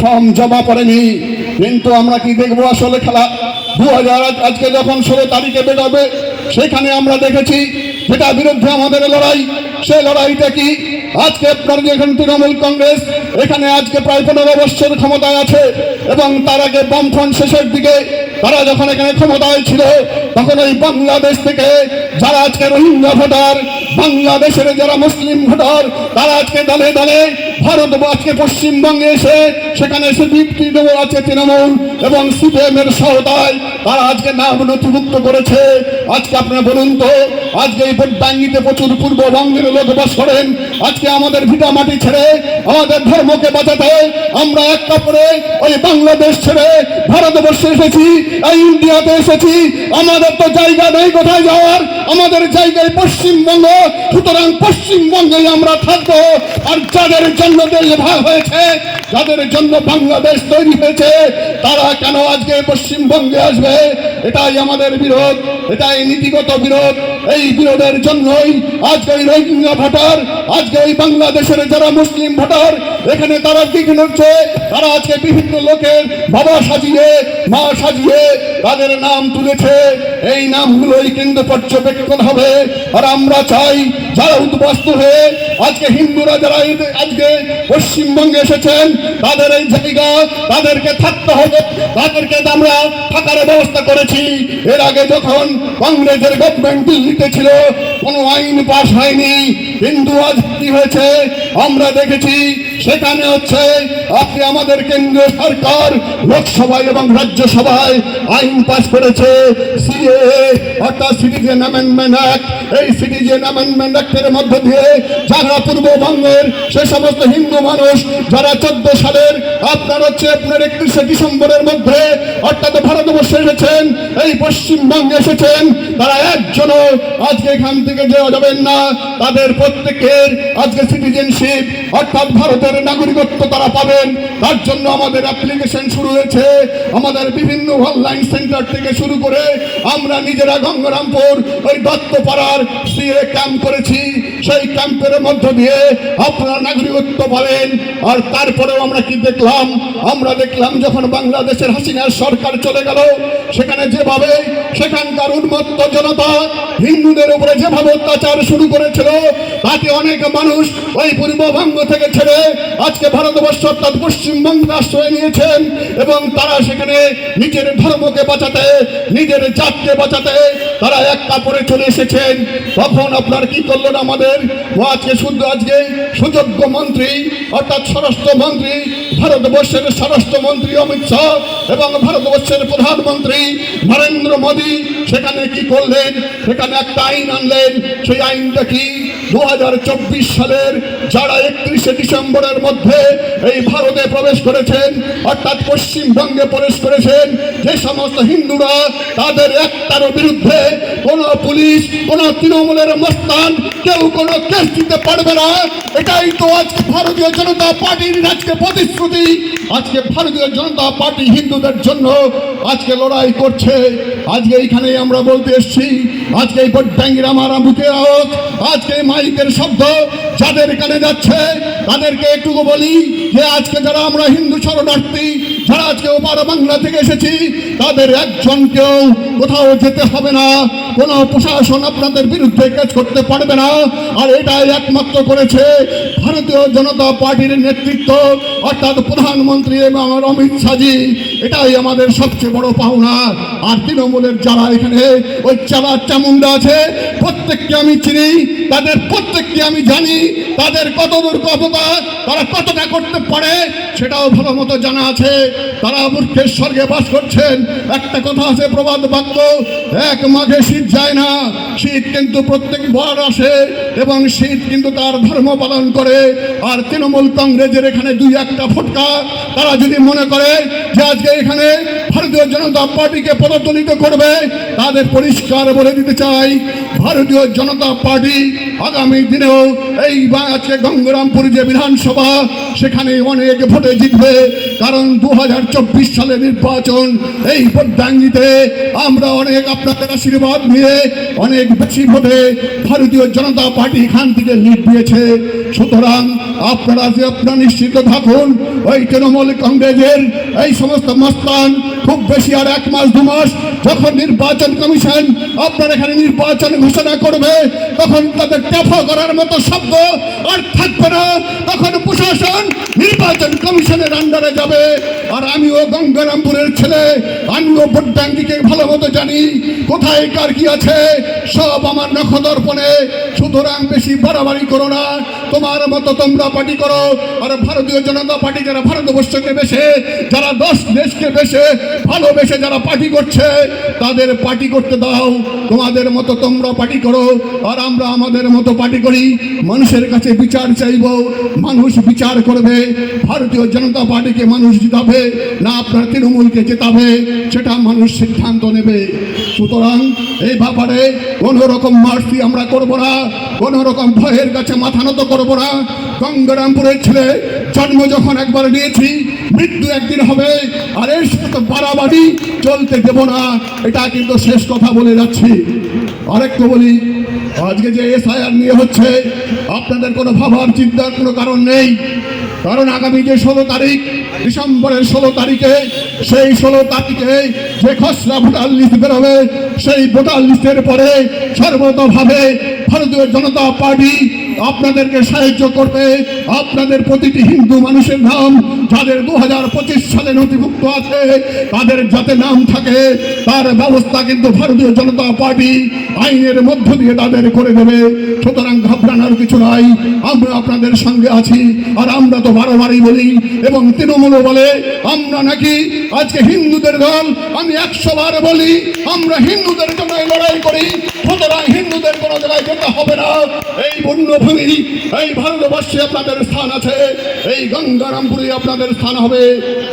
Form জমা পড়েনি। কিন্তু আমরা কি দেখব আসলে খেলা? দু হাজার আজকে যখন ষোলো তারিখে বেরোবে সেখানে আমরা দেখেছি যেটা বিরুদ্ধে আমাদের লড়াই সেই লড়াইটা কি? আজকে আপনার যেখানে তৃণমূল কংগ্রেস, এখানে আজকে প্রায় পনেরো বছর ক্ষমতায় আছে এবং তার আগে বামফ্রন্ট শেষের দিকে তারা যখন এখানে ক্ষমতায় ছিল, তখন ওই বাংলাদেশ থেকে যারা আজকে রোহিঙ্গা ভোটার, বাংলাদেশের যারা মুসলিম ভোটার, তারা আজকে দলে দলে ভারত আজকে পশ্চিমবঙ্গে এসে সেখানে এসে তৃণমূল আছে তৃণমূল এবং সিপিএম এর সহতায় তারা আজকে নাম নথিভুক্ত করেছে। আজকে আপনারা বলুন তো, আজকে এই ভোটডাঙ্গিতে প্রচুর পূর্ববঙ্গের লোক বাস করেন। আজকে আমাদের ভিটা মাটি ছেড়ে আমাদের ধর্মকে বাঁচাতে আমরা এক কাপড়ে ওই বাংলাদেশ ছেড়ে ভারতবর্ষে এসেছি, এই ইন্ডিয়াতে এসেছি। আমাদের তো জায়গা নেই কোথায় যাওয়ার? আমাদের জায়গায় পশ্চিমবঙ্গ, সুতরাং পশ্চিমবঙ্গে আমরা থাকব। আর যাদের জন্য দেশ ভাগ হয়েছে, যাদের জন্য বাংলাদেশ তৈরি হয়েছে, তারা কেন আজকে পশ্চিমবঙ্গে আসবে? এটাই আমাদের বিরোধ, এটাই নীতিগত বিরোধ। এই বিরোধের জন্যই আজকে ওই রোহিঙ্গা ভোটার, আজকে ওই বাংলাদেশের যারা মুসলিম ভোটার এখানে তারা বিভিন্ন হচ্ছে তারা আজকে বিভিন্ন লোকের বাবা সাজিয়ে, মা সাজিয়ে তাদের নাম তুলেছে। এই নামগুলোই কিন্তু পর্যবেক্ষণ হবে। আর আমরা চাই যারা উদ্বাস্ত হয়ে আজকে হিন্দুরা যারা আজকে পশ্চিমবঙ্গে এসেছেন, তাদের এই জায়গা তাদেরকে থাকতে হবে। তাদেরকে আমরা থাকার ব্যবস্থা করেছি। এর আগে যখন কংগ্রেসের গভর্নমেন্ট দিল্লিতে ছিল, কোনো আইন পাশ হয়নি। কিন্তু আজ কি হয়েছে, আমরা দেখেছি, সেখানে হচ্ছে আপনি আমাদের কেন্দ্রীয় সরকার, লোকসভায় এবং রাজ্যসভায় আইন পাশ করেছে অর্থাৎ সিটিজেন অ্যামেন্ডমেন্ট অ্যাক্ট। এই সিটিজেন অ্যামেন্ডমেন্ট অ্যাক্টের মধ্য দিয়ে যারা পূর্ববঙ্গের সে সমস্ত হিন্দু মানুষ, যারা চোদ্দ সালের, আপনার হচ্ছে আপনার একত্রিশে ডিসেম্বরের মধ্যে, অর্থাৎ ভারতবর্ষে এসেছেন, এই পশ্চিমবঙ্গে এসেছেন, তারা একজনও আজকে এখান থেকে যাওয়া যাবেন না, তাদের প্রত্যেকের আজকে সিটিজেনশিপ অর্থাৎ ভারতের নাগরিকত্ব তারা পাবেন। তার জন্য আমাদের অ্যাপ্লিকেশন শুরু হয়েছে। আমাদের বিভিন্ন অনলাইন সেন্টার থেকে শুরু করে আমরা নিজেরা গঙ্গারামপুর, ওই দত্তপাড়ার সিএ ক্যাম্প করেছি। সেই ক্যাম্পের মধ্য দিয়ে আপনারা নাগরিকত্ব পাবেন। আর তারপরেও আমরা কি দেখলাম? আমরা দেখলাম যখন বাংলাদেশের হাসিনার সরকার চলে গেল, সেখানে যেভাবে সেখানকার উন্মত্ত জনতা হিন্দুদের উপরে যেভাবে অত্যাচার শুরু করেছিল তাতে অনেক মানুষ ওই পূর্ববঙ্গ থেকে ছেড়ে আজকে ভারতবর্ষ অর্থাৎ পশ্চিমবঙ্গে আশ্রয় নিয়েছেন এবং তারা সেখানে নিজের ধর্মকে বাঁচাতে, নিজের জাতকে বাঁচাতে তারা এক কাপড়ে চলে এসেছেন। তখন আপনার কি করলেন আমাদের? ও আজকে শুদ্ধ আজকে সুযোগ্য মন্ত্রী, অর্থাৎ স্বরাষ্ট্রমন্ত্রী, ভারতবর্ষের স্বরাষ্ট্রমন্ত্রী অমিত শাহ এবং ভারতবর্ষের প্রধানমন্ত্রী নরেন্দ্র মোদী সেখানে কি করলেন? সেখানে একটা আইন আনলেন। সেই আইনটা কি? দু হাজার চব্বিশ সালের যারা একত্রিশে ডিসেম্বরের মধ্যে এই ভারতে প্রবেশ করেছেন, অর্থাৎ পশ্চিমবঙ্গে প্রবেশ করেছেন, যে সমস্ত হিন্দুরা তাদের একটারও বিরুদ্ধে কোন পুলিশ, কোন তৃণমূলের মস্তান, কেউ কোনো কেস দিতে পারবে না। এটাই তো আজকে ভারতীয় জনতা পার্টির আজকে প্রতিশ্রুতি। আজকে ভারতীয় জনতা পার্টি হিন্দুদের জন্য আজকে লড়াই করছে। আজকে এইখানে আমরা বলতে এসছি, আজকে এই ভোটডাঙ্গির আমার বুকে আওয়াজ, আজকে মাইকের শব্দ যাদের কানে যাচ্ছে তাদেরকে একটুকু বলি যে আজকে যারা আমরা হিন্দু শরণার্থী যারা আজকে ওপার বাংলা থেকে এসেছি, তাদের একজনকেও কোথাও যেতে হবে না। কোনো প্রশাসন আপনাদের বিরুদ্ধে কাজ করতে পারবে না। আর এটাই একমাত্র করেছে ভারতীয় জনতা পার্টির নেতৃত্ব, অর্থাৎ প্রধানমন্ত্রী এবং অমিত শাহজি। এটাই আমাদের সবচেয়ে বড় পাওনা। আর তৃণমূলের যারা এখানে, ওই চালা চামুন্ডা আছে, প্রত্যেককে আমি চিনি, তাদের প্রত্যেককে আমি জানি, তাদের কত দূর কতটা, তারা কতটা করতে পারে, সেটাও ভালো মতো জানা আছে। তারা মূর্খের স্বর্গে বাস করছেন। একটা কথা আছে, প্রবাদ বাক্য, এক মাঘে শীত যায় না। শীত কিন্তু প্রত্যেক বার আসে এবং শীত কিন্তু তার ধর্ম পালন করে। আর তৃণমূল কংগ্রেসের এখানে দুই একটা ফুটকা। তারা যদি মনে করে যে আজকে এখানে ভারতীয় জনতা পার্টিকে পদতলিত করবে। তাদের পরিষ্কার বলে দিতে চাই, ভারতীয় জনতা পার্টি আগামী দিনেও এই আজকে গঙ্গরামপুর যে বিধানসভা, সেখানে অনেক ভোটে জিতবে। কারণ দু সালের নির্বাচন, এই ভোটদাঙ্গিতে আমরা অনেক আপনাদের আশীর্বাদ নিয়ে অনেক বেশি ভোটে ভারতীয় জনতা পার্টি এখান থেকে লিড দিয়েছে। সুতরাং আপনারা যে আপনারা নিশ্চিত থাকুন, ওই তৃণমূল কংগ্রেসের এই সমস্ত মস্তান খুব বেশি আর এক মাস, দু মাস যখন নির্বাচন কমিশন আপনার এখানে নির্বাচন ঘোষণা করবে, তখন তাদের টেফা করার মতো শব্দ আর থাকবে না। তখন প্রশাসন নির্বাচন কমিশনের আন্ডারে যাবে। আর আমিও গঙ্গারামপুরের ছেলে, আমিও ভোটডাঙ্গিকে ভালো মতো জানি কোথায় কার কি আছে, সব আমার নখদর্পণে। সুতরাং বেশি বাড়াবাড়ি করো না, তোমার মতো তোমরা পার্টি করো। আর ভারতীয় জনতা পার্টি যারা ভারতবর্ষকে বেশে যারা দশ দেশকে বেশে ভালোবেসে যারা পার্টি করছে, তাদের পার্টি করতে দাও। তোমাদের মতো তোমরা পার্টি করো, আর আমরা আমাদের মতো পার্টি করি। মানুষের কাছে বিচার চাইব, মানুষ বিচার করবে। ভারতীয় জনতা পার্টিকে মানুষ জিতাবে, না আপনার তৃণমূলকে জেতাবে, সেটা মানুষ সিদ্ধান্ত নেবে। সুতরাং এই ব্যাপারে কোনো রকম মার্সি আমরা করব না কোনো রকম ভয়ের কাছে মাথা নত করব না। গঙ্গারামপুরের ছেলে জন্ম যখন একবার নিয়েছি মৃত্যু একদিন হবে, আর এর সাথে বাড়াবাড়ি চলতে দেব না। এটা কিন্তু শেষ কথা বলে যাচ্ছি। আরেকটু বলি, আজকে যে এসআইআর নিয়ে হচ্ছে, আপনাদের কোনো ভাবার চিন্তার কোনো কারণ নেই। কারণ আগামী যে ষোলো তারিখ, ডিসেম্বরের ষোলো তারিখে, সেই ষোলো তারিখে যে খসড়া ভোটার লিস্ট বেরোবে, সেই ভোটার লিস্টের পরে সর্বতভাবে ভারতীয় জনতা পার্টি আপনাদেরকে সাহায্য করবে। আপনাদের প্রতিটি হিন্দু মানুষের নাম যাদের দু হাজার পঁচিশ সালে নথিভুক্ত আছে, তাদের যাতে নাম থাকে, তার ব্যবস্থা কিন্তু ভারতীয় জনতা পার্টি আইনের মধ্য দিয়ে তাদের করে দেবে। সুতরাং ঘাবড়ানোর কিছু নাই, আমরা আপনাদের সঙ্গে আছি, আর আমরা তো বারবারই বলি এবং তৃণমূলও বলে, আমরা নাকি আজকে হিন্দুদের দল, আমি একশো বার বলি, আমরা হিন্দুদের জন্য লড়াই করি সুতরাং হিন্দুদের কোনো জায়গায় যেতে হবে না। এই বন্যভূমি, এই ভারতবর্ষে আপনাদের স্থান আছে, এই গঙ্গারামপুরে আপনাদের স্থান হবে।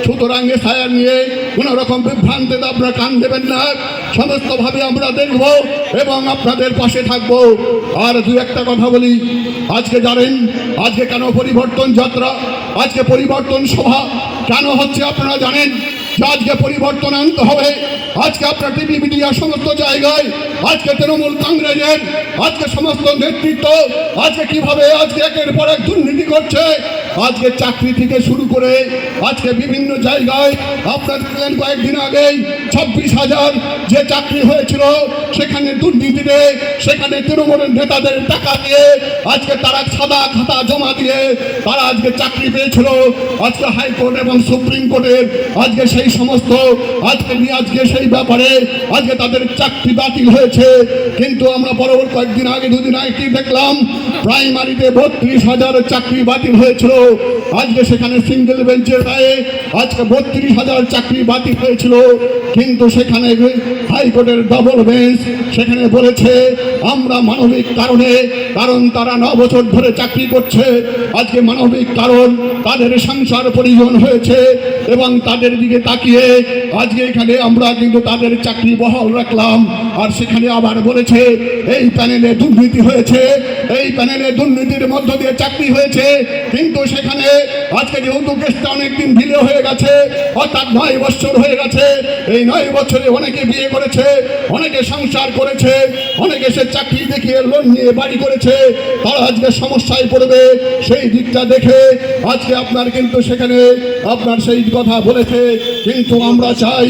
সুতরাং এসআইআর নিয়ে কোনো রকম বিভ্রান্তিতে আপনারা কান দেবেন না। সমস্তভাবে আমরা দেখব এবং আপনাদের পাশে থাকব। আর দু একটা কথা বলি, আজকে জানেন, আজকে কেন পরিবর্তন যাত্রা, আজকে পরিবর্তন সভা, কেন হচ্ছে আপনারা জানেন আজকে পরিবর্তন আনতে হবে? আজকে আপনার টিভি, মিডিয়া, সমস্ত জায়গায় আজকে তৃণমূল কংগ্রেসের আজকে সমস্ত নেতৃত্ব আজকে কীভাবে আজকে একের পর এক দুর্নীতি করছে? আজকে চাকরি থেকে শুরু করে আজকে বিভিন্ন জায়গায় আপনার দেখলেন কয়েকদিন আগেই ছাব্বিশ হাজার যে চাকরি হয়েছিল, সেখানে দুর্নীতিতে সেখানে তৃণমূলের নেতাদের টাকা দিয়ে আজকে তারা সাদা খাতা জমা দিয়ে তারা আজকে চাকরি পেয়েছিল। আজকে হাইকোর্ট এবং সুপ্রিম কোর্টের আজকে সেই সমস্ত, আজকে আজকে সেই ব্যাপারে আজকে তাদের চাকরি বাতিল হয়েছে। কিন্তু আমরা পরবর্তী কয়েকদিন আগে দুদিন আগে দেখলাম প্রাইমারিতে বত্রিশ হাজার চাকরি বাতিল হয়েছিল। আজকে সেখানে সিঙ্গেল বেঞ্চের রায়ে আজকে বত্রিশ হাজার চাকরি বাতিল হয়েছিল। কিন্তু সেখানে হাইকোর্টের ডবল বেঞ্চ সেখানে বলেছে, আমরা মানবিক কারণে, কারণ তারা ন বছর ধরে চাকরি করছে। আজকে মানবিক কারণ, তাদের সংসার পরিজন হয়েছে এবং তাদের দিকে তাকিয়ে আজকে এখানে আমরা কিন্তু তাদের চাকরি বহাল রাখলাম। আর সেখানে আবার বলেছে, এই প্যানেলে দুর্নীতি হয়েছে, এই প্যানেলে দুর্নীতির মধ্য দিয়ে চাকরি হয়েছে, কিন্তু সেখানে আজকে যেহেতু কেসটা অনেকদিন ঢিলে হয়ে গেছে, অর্থাৎ নয় বছর হয়ে গেছে, এই নয় বছরে অনেকে বিয়ে করেছে, অনেকে সংসার করেছে, অনেকে সে চাকরি দেখিয়ে লোন নিয়ে বাড়ি করেছে, তারা আজকে সমস্যায় পড়বে, সেই দিকটা দেখে আজকে আপনার কিন্তু সেখানে আপনার সেই কথা বলেছে, কিন্তু আমরা চাই